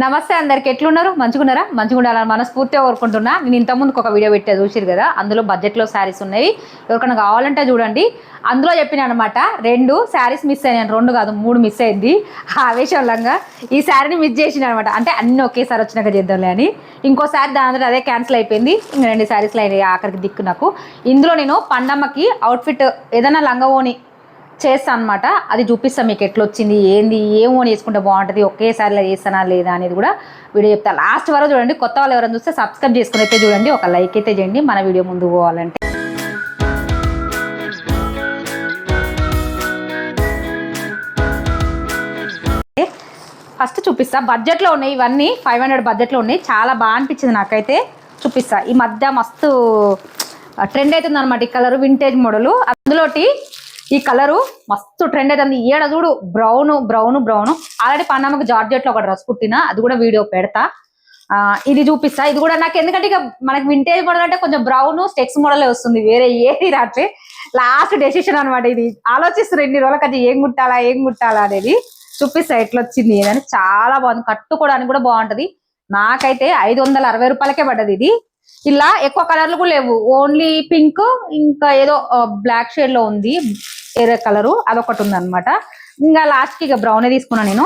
నమస్తే అందరికి ఎట్లున్నారు? మంచిగున్నారా? మంచిగా ఉండాలని మనస్ఫూర్తిగా కోరుకుంటున్నా. నేను ఇంత ముందుకు ఒక వీడియో పెట్టా చూసిరు కదా అందులో బడ్జెట్లో శారీస్ ఉన్నాయి. ఎవరికైనా కావాలంటే చూడండి. అందులో చెప్పిన అనమాట రెండు శారీస్ మిస్ అయినాను రెండు కాదు మూడు మిస్ అయింది. ఆవేశంగా ఈ శారీని మిస్ చేసిన అనమాట అంటే అన్ని ఒకేసారి వచ్చినాక చేద్దాంలే అని. ఇంకోసారి దాని అంతటా అదే క్యాన్సిల్ అయిపోయింది. ఇంక రెండు శారీస్లు అయినాయి ఆఖరికి దిక్కు నాకు. ఇందులో నేను పండమ్మకి అవుట్ఫిట్ ఏదైనా లంగవోని చేస్తాను అనమాట అది చూపిస్తాం మీకు ఎట్లా వచ్చింది ఏంది ఏం ఓన్ చేసుకుంటే బాగుంటుంది ఒకేసారిలా చేస్తానా లేదా అనేది కూడా వీడియో చెప్తా. లాస్ట్ వరకు చూడండి కొత్త వాళ్ళు ఎవరైనా చూస్తే సబ్స్క్రైబ్ చేసుకుని అయితే చూడండి ఒక లైక్ అయితే చేయండి మన వీడియో ముందు పోవాలంటే. ఫస్ట్ చూపిస్తా బడ్జెట్లో ఉన్నాయి ఇవన్నీ ఫైవ్ హండ్రెడ్ బడ్జెట్లో ఉన్నాయి చాలా బాగా అనిపించింది నాకైతే చూపిస్తా. ఈ మధ్య మస్తు ట్రెండ్ అవుతుంది అనమాట ఈ కలర్ వింటేజ్ మోడల్ అందులోటి ఈ కలరు మస్తు ట్రెండ్ అవుతుంది ఏడ చూడు బ్రౌన్ బ్రౌన్ బ్రౌన్ ఆల్రెడీ పన్నమ్మకి జార్జెట్లో ఒక డ్రెస్ కుట్టిన అది కూడా వీడియో పెడతా. ఆ, ఇది చూపిస్తా. ఇది కూడా నాకు ఎందుకంటే ఇక మనకి వింటేజ్ మోడల్ అంటే కొంచెం బ్రౌన్ స్టెక్స్ మోడల్ వస్తుంది వేరే ఏది రాట్లే. లాస్ట్ డెసిషన్ అనమాట ఇది. ఆలోచిస్తున్నారు ఎన్ని రోజులకి అది ఏం కుట్టాలా ఏం కుట్టాలా అనేది. చూపిస్తా ఎట్లా వచ్చింది ఏదని. చాలా బాగుంది. కట్టుకోవడానికి కూడా బాగుంటది. నాకైతే ఐదు వందల అరవై రూపాయలకే పడ్డది ఇది. ఇలా ఎక్కువ కలర్లు కూడా లేవు. ఓన్లీ పింక్ ఇంకా ఏదో బ్లాక్ షేడ్లో ఉంది. వేరే కలరు అదొకటి ఉంది అనమాట ఇంకా లాస్ట్కి ఇక బ్రౌన్ తీసుకున్నా నేను.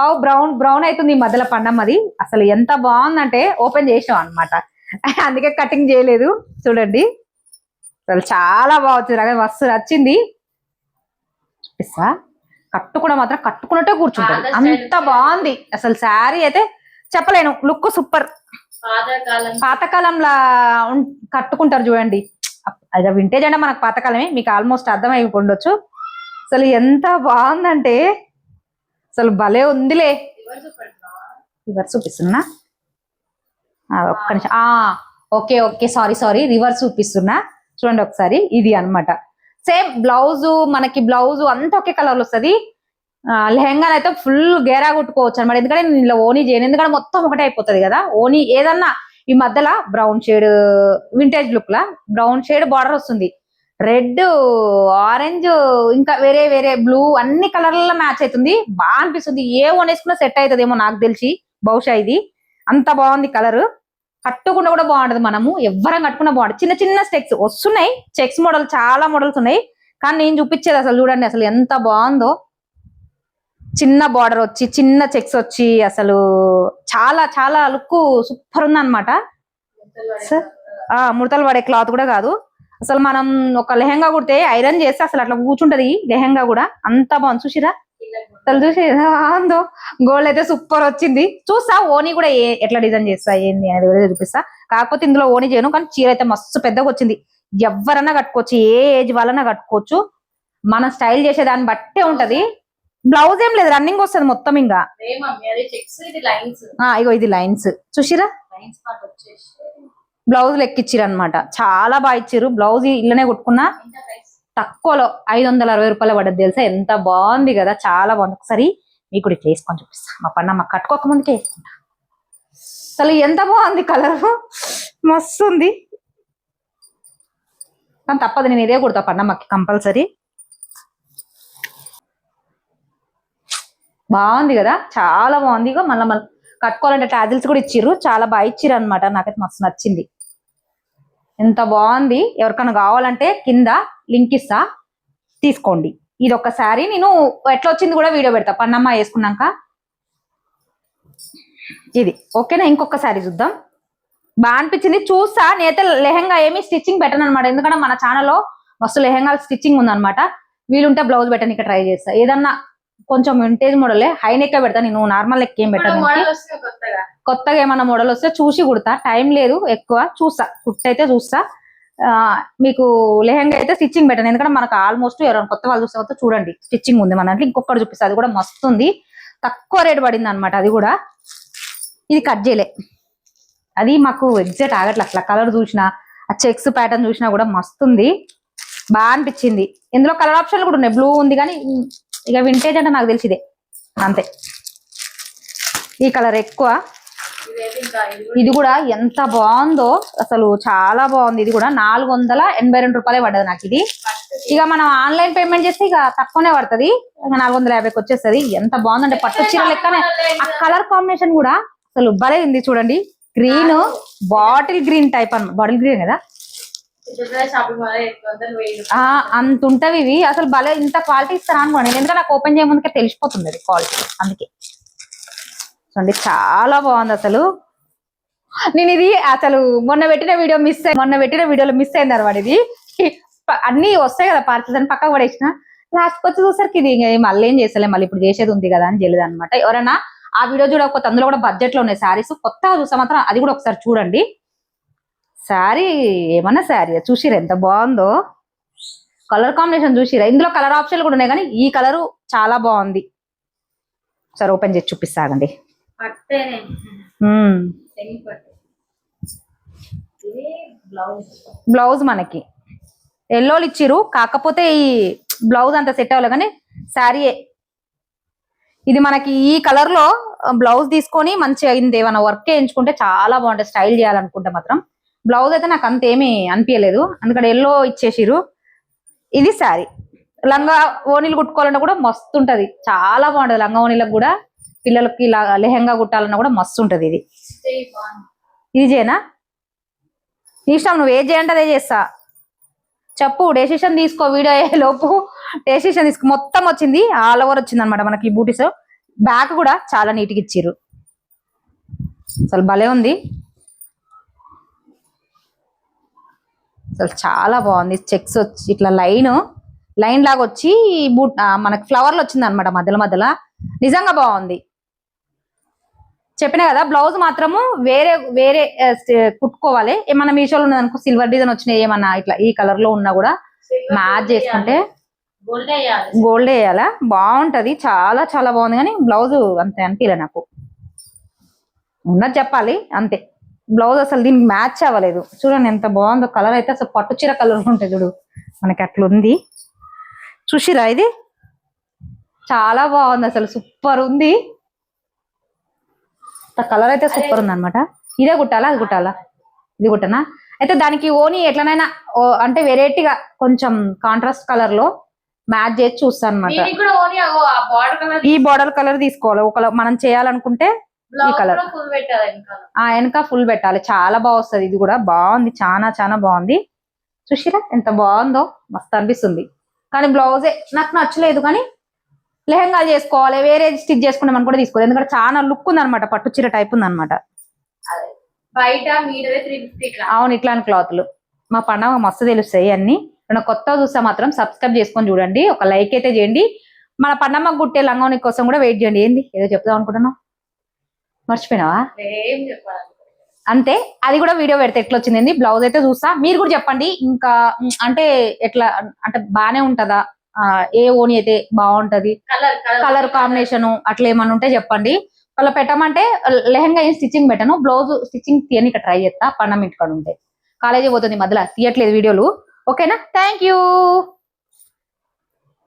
ఓ బ్రౌన్ బ్రౌన్ అవుతుంది ఈ మధ్యలో పండమ్మది అసలు ఎంత బాగుందంటే ఓపెన్ చేసాం అన్నమాట. అందుకే కటింగ్ చేయలేదు. చూడండి. అసలు చాలా బాగుంది నాకు మస్తు నచ్చింది. చూపిస్తా. కట్టుకున్న మాత్రం కట్టుకున్నట్టే కూర్చుంటుంది. అంత బాగుంది. అసలు శారీ అయితే చెప్పలేను. Look super. పాతకాలం. పాతకాలంలా కట్టుకుంటారు చూడండి. అది వింటేజ్ అంటే మనకు పాతకాలమే మీకు ఆల్మోస్ట్ అర్థమై ఉండొచ్చు. అసలు ఎంత బాగుందంటే అసలు భలే ఉందిలే. రివర్స్ చూపిస్తున్నా? ఒక్క నిమిషం. ఆ, okay okay sorry sorry reverse చూపిస్తున్నా. చూడండి ఒకసారి ఇది అన్నమాట. సేమ్ బ్లౌజు మనకి బ్లౌజు అంతా ఒకే కలర్లో వస్తుంది. లెహంగాలు అయితే ఫుల్ గేరా కొట్టుకోవచ్చు అనమాట ఎందుకంటే నేను ఇలా ఓనీ చేయను. ఎందుకంటే మొత్తం ఒకటే అయిపోతుంది కదా. ఓనీ ఏదన్నా ఈ మధ్యలో బ్రౌన్ షేడ్ వింటేజ్ లుక్ లా బ్రౌన్ షేడ్ బార్డర్ వస్తుంది. రెడ్ ఆరెంజ్ ఇంకా వేరే వేరే బ్లూ అన్ని కలర్ల మ్యాచ్ అవుతుంది బాగా అనిపిస్తుంది. ఏ వన్ వేసుకున్నా సెట్ అవుతుందేమో నాకు తెలిసి బహుశా ఇది. అంత బాగుంది కలర్ కట్టుకుండా కూడా బాగుంటది మనము. ఎవ్వరం కట్టుకున్నా బాగుంటుంది చిన్న చిన్న స్టెక్స్ వస్తున్నాయి. చెక్స్ మోడల్ చాలా మోడల్స్ ఉన్నాయి. కానీ నేను చూపించేది అసలు చూడండి అసలు ఎంత బాగుందో. చిన్న బార్డర్ వచ్చి చిన్న చెక్స్ వచ్చి అసలు చాలా చాలా లుక్ సూపర్ ఉంది అనమాట ఆ ముడతలు పడే క్లాత్ కూడా కాదు. అసలు మనం ఒక లెహంగా కుడితే ఐరన్ చేస్తే అసలు అట్లా కూర్చుంటది లెహంగా కూడా. అంత బాగుంది. చూసిరా? అసలు చూసి బాగుందో గోల్డ్ అయితే సూపర్ వచ్చింది. చూస్తా ఓనీ కూడా ఏ ఎట్లా డిజైన్ చేస్తా ఏంది అనేది కూడా చూపిస్తా. కాకపోతే ఇందులో ఓనీ చేయను కానీ చీర అయితే మస్తు పెద్దగా వచ్చింది. ఎవరన్నా కట్టుకోవచ్చు ఏ ఏజ్ వాళ్ళన్నా కట్టుకోవచ్చు. మన స్టైల్ చేసే దాన్ని బట్టే ఉంటది. బ్లౌజ్ ఏం లేదు రన్నింగ్ వస్తుంది మొత్తం ఇంకా. ఇగో ఇది లైన్స్ చూసిరా బ్లౌజ్ లెక్కిచ్చిరు అనమాట చాలా బాగా ఇచ్చిర్రు. బ్లౌజ్ ఇళ్ళనే కుట్టుకున్నా తక్కువలో ఐదు వందల అరవై రూపాయలు పడ్డది తెలుసా? ఎంత బాగుంది కదా చాలా బాగుంది. ఒకసారి మీకు కూడా ఇట్లా వేసుకొని చూపిస్తా. మా పన్న మా కట్టుకోక ముందుకే వేసుకుంటా. అసలు ఎంత బాగుంది కలర్ మస్తు ఉంది. కానీ తప్పదు నేను ఇదే కుడతా పన్నమ్మకి కంపల్సరీ బాగుంది కదా? చాలా బాగుంది. ఇక మళ్ళీ మళ్ళీ కట్టుకోవాలంటే టాజిల్స్ కూడా ఇచ్చిర్రు. చాలా బాగా ఇచ్చిర్రు అనమాట నాకైతే మస్తు నచ్చింది. ఎంత బాగుంది. ఎవరికైనా కావాలంటే కింద లింక్ ఇస్తా. తీసుకోండి. ఇది ఒక శారీ. నేను ఎట్లా వచ్చింది కూడా వీడియో పెడతా. పన్నమ్మ వేసుకున్నాక. ఇది. ఓకేనా? ఇంకొక శారీ చూద్దాం. బాగా అనిపించింది. చూస్తా. నేనైతే లెహంగా ఏమి స్టిచ్చింగ్ పెట్టను అనమాట ఎందుకంటే మన ఛానల్లో మస్తు లెహంగా స్టిచ్చింగ్ ఉందనమాట వీలుంటే బ్లౌజ్ పెట్టడానికి ట్రై చేస్తా. ఏదన్నా కొంచెం వింటేజ్ మోడలే హై నెక్ పెడతా నేను నార్మల్ నెక్ ఏం పెట్టాను కొత్తగా? ఏమన్నా మోడల్ వస్తే చూసి కుడతా టైం లేదు ఎక్కువ చూస్తా కుట్టయితే చూస్తా. మీకు లెహంగా అయితే స్టిచ్చింగ్ పెట్టాను ఎందుకంటే మనకు ఆల్మోస్ట్ ఎవరైనా కొత్త వాళ్ళు చూస్తే కొత్త చూడండి స్టిచ్చింగ్ ఉంది మన దాంట్లో. ఇంకొకటి చూపిస్తా అది కూడా మస్తు ఉంది. తక్కువ రేట్ పడింది అనమాట అది కూడా. ఇది కట్ చేయలే. అది మాకు ఎగ్జాక్ట్ ఆగట్లే అట్లా కలర్ చూసినా ఆ చెక్స్ ప్యాటర్న్ చూసినా కూడా మస్తు ఉంది. బాగా అనిపించింది. ఇందులో కలర్ ఆప్షన్లు కూడా ఉన్నాయి బ్లూ ఉంది కానీ ఇక వింటేజ్ అంటే నాకు తెలిసిదే. అంతే. ఈ కలర్ ఎక్కువ. ఇది కూడా ఎంత బాగుందో అసలు చాలా బాగుంది. ఇది కూడా నాలుగు వందల ఎనభై రెండు రూపాయలే పడ్డది నాకు ఇది. ఇక మనం ఆన్లైన్ పేమెంట్ చేస్తే ఇక తక్కువనే పడుతుంది. నాలుగు వందల యాభైకి వచ్చేస్తుంది. ఎంత బాగుందంటే పట్టు చీర లెక్కనే. ఆ కలర్ కాంబినేషన్ కూడా అసలు భలే ఉంది చూడండి. గ్రీన్ బాటిల్ గ్రీన్ టైప్ అన్న బాటిల్ గ్రీన్ కదా? అంత ఉంటవి ఇవి. అసలు భలే ఇంత క్వాలిటీ ఇస్తారా అనుకోండి. ఎందుకంటే నాకు ఓపెన్ చేయముందుకే తెలిసిపోతుంది అది క్వాలిటీ అందుకే. చూడండి చాలా బాగుంది అసలు. నేను ఇది అసలు మొన్న పెట్టిన వీడియో మిస్ అయ్యి మొన్న పెట్టిన వీడియోలో మిస్ అయింది అనమాట ఇది. అన్ని వస్తాయి కదా పార్సల్స్ అని పక్కకు పడేసిన లాస్ట్కి వచ్చి చూసరికి ఇది మళ్ళీ ఏం చేస్తలే మళ్ళీ ఇప్పుడు చేసేది ఉంది కదా అని తెలియదు అనమాట. ఎవరైనా ఆ వీడియో చూడకపోతే అందులో కూడా బడ్జెట్లో ఉన్నాయి శారీస్ కొత్తగా చూస్తే మాత్రం అది కూడా ఒకసారి చూడండి. శారీ ఏమన్నా శారీ? చూసిరా ఎంత బాగుందో? కలర్ కాంబినేషన్ చూసిరా? ఇందులో కలర్ ఆప్షన్లు కూడా ఉన్నాయి కానీ ఈ కలర్ చాలా బాగుంది. సరే ఓపెన్ చేసి చూపిస్తాగండి బ్లౌజ్ మనకి. ఎల్లోలు ఇచ్చిర్రు. కాకపోతే ఈ బ్లౌజ్ అంత సెట్ అవ్వలే కానీ శారీయే. ఇది మనకి ఈ కలర్లో బ్లౌజ్ తీసుకొని మంచిగా అయింది ఏమైనా వర్క్ చేయించుకుంటే చాలా బాగుంటుంది. స్టైల్ చేయాలనుకుంటే మాత్రం. బ్లౌజ్ అయితే నాకు అంత ఏమీ అనిపించలేదు అందుకని ఎల్లో ఇచ్చేసిరు ఇది శారీ. లంగా ఓనీలు కుట్టుకోవాలన్నా కూడా మస్తు ఉంటది. చాలా బాగుంటది లంగా ఓనీలకు కూడా. పిల్లలకి లెహంగా కుట్టాలన్నా కూడా మస్తు ఉంటది ఇది. ఇది చేయనా నీ ఇష్టం నువ్వు ఏది చేయంటే అదే చేస్తా. చెప్పు డెసిషన్ తీసుకో వీడియో అయ్యే లోపు. డెసిషన్ తీసుకో. మొత్తం వచ్చింది ఆల్ ఓవర్ వచ్చింది అనమాట మనకి ఈ బూటీస్ బ్యాక్ కూడా చాలా నీట్గా ఇచ్చిర్రు. అసలు భలే ఉంది. అసలు చాలా బాగుంది. చెక్స్ వచ్చి ఇట్లా లైన్ లైన్ లాగా వచ్చి బూట్ మనకి ఫ్లవర్లు వచ్చింది అనమాట మధ్యలో మధ్యలో. నిజంగా బాగుంది. చెప్పిన కదా బ్లౌజ్ మాత్రము వేరే వేరే కుట్టుకోవాలి. ఏమన్నా మీషోలో ఉన్నదనుకో సిల్వర్ డిజైన్ వచ్చినాయి ఏమన్నా ఇట్లా ఈ కలర్లో ఉన్నా కూడా మ్యాచ్ చేసుకుంటే గోల్డ్ వేయాలా. బాగుంటది. చాలా చాలా బాగుంది కానీ బ్లౌజ్ అంతే అనిపించలే నాకు. ఉన్నది చెప్పాలి అంతే. బ్లౌజ్ అసలు దీనికి మ్యాచ్ అవ్వలేదు. చూడండి ఎంత బాగుందో కలర్ అయితే అసలు పట్టు చీర కలర్ ఉంటుంది చూడు. మనకి అట్లా ఉంది. చూసిరా ఇది? చాలా బాగుంది అసలు సూపర్ ఉంది. కలర్ అయితే సూపర్ ఉంది అనమాట ఇదే కుట్టాలా? అది కుట్టాలా? ఇది కుట్టనా? అయితే దానికి ఓని ఎట్లనైనా అంటే వెరైటీగా కొంచెం కాంట్రాస్ట్ కలర్లో మ్యాచ్ చేసి చూస్తాను అనమాట ఈ బార్డర్ కలర్ తీసుకోవాలి. ఒక మనం చేయాలనుకుంటే పెట్టాలి ఇంకా ఆ వెనక ఫుల్ పెట్టాలి. చాలా బాగా వస్తుంది. ఇది కూడా బాగుంది. చాలా చాలా బాగుంది. చూసిరా? ఎంత బాగుందో మస్తు అనిపిస్తుంది. కానీ బ్లౌజే నాకు నచ్చలేదు కానీ లెహంగా చేసుకోవాలి. వేరే స్టిచ్ చేసుకున్నామని కూడా తీసుకోవాలి ఎందుకంటే చాలా లుక్ ఉందన్నమాట. పట్టు చీర టైప్ ఉందన్నమాట. అదే. బయట అవును ఇట్లాంటి క్లాత్లు మా పండగ మస్తు తెలుస్తాయి అన్ని. కొత్తగా చూస్తే మాత్రం సబ్స్క్రైబ్ చేసుకొని చూడండి. ఒక లైక్ అయితే చేయండి. మన పండమ్మ గుట్టే లంగోని కోసం కూడా వెయిట్ చేయండి. ఏంది? ఏదో చెప్దాం అనుకుంటున్నావు? మర్చిపోయినావా? అంతే అది కూడా వీడియో పెడితే ఎట్లా వచ్చింది బ్లౌజ్ అయితే చూస్తా. మీరు కూడా చెప్పండి. ఇంకా అంటే ఎట్లా అంటే బానే ఉంటదా? ఏ ఓని అయితే బాగుంటది? కలర్ కలర్ కాంబినేషన్ అట్లా ఏమన్నా ఉంటే చెప్పండి. వాళ్ళ పెట్టమంటే లెహంగా ఏం స్టిచ్చింగ్ పెట్టను. బ్లౌజ్ స్టిచ్చింగ్ తీయని ట్రై చేస్తా. పండం ఇంటికాడ ఉంటే. కాలేజీ పోతుంది మధ్యలో. తీయట్లేదు వీడియోలు. ఓకేనా? Thank you